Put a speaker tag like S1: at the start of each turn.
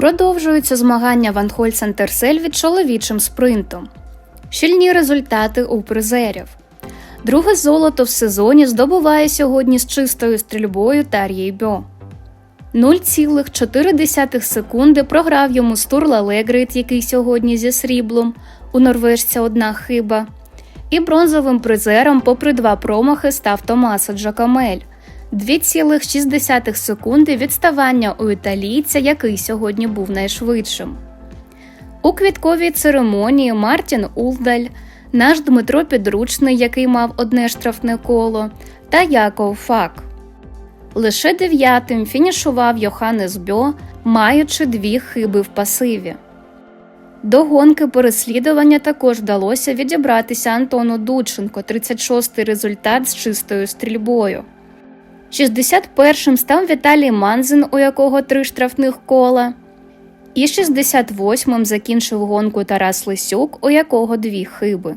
S1: Продовжуються змагання Ван Хольцен-Терсель від чоловічим спринтом. Щільні результати у призерів. Друге золото в сезоні здобуває сьогодні з чистою стрільбою Тар'єй Бьо. 0,4 секунди програв йому Стурла Легрейт, який сьогодні зі сріблом, у норвежця одна хиба. І бронзовим призером, попри два промахи, став Томаса Джакамель. 2,6 секунди відставання у італійця, який сьогодні був найшвидшим. У квітковій церемонії Мартін Улдаль, наш Дмитро Підручний, який мав одне штрафне коло, та Яков Фак. Лише дев'ятим фінішував Йоханнес Бьо, маючи дві хиби в пасиві. До гонки переслідування також вдалося відібратися Антону Дудченко, 36-й результат з чистою стрільбою. 61-м став Віталій Манзин, у якого три штрафних кола. І 68-м закінчив гонку Тарас Лисюк, у якого дві хиби.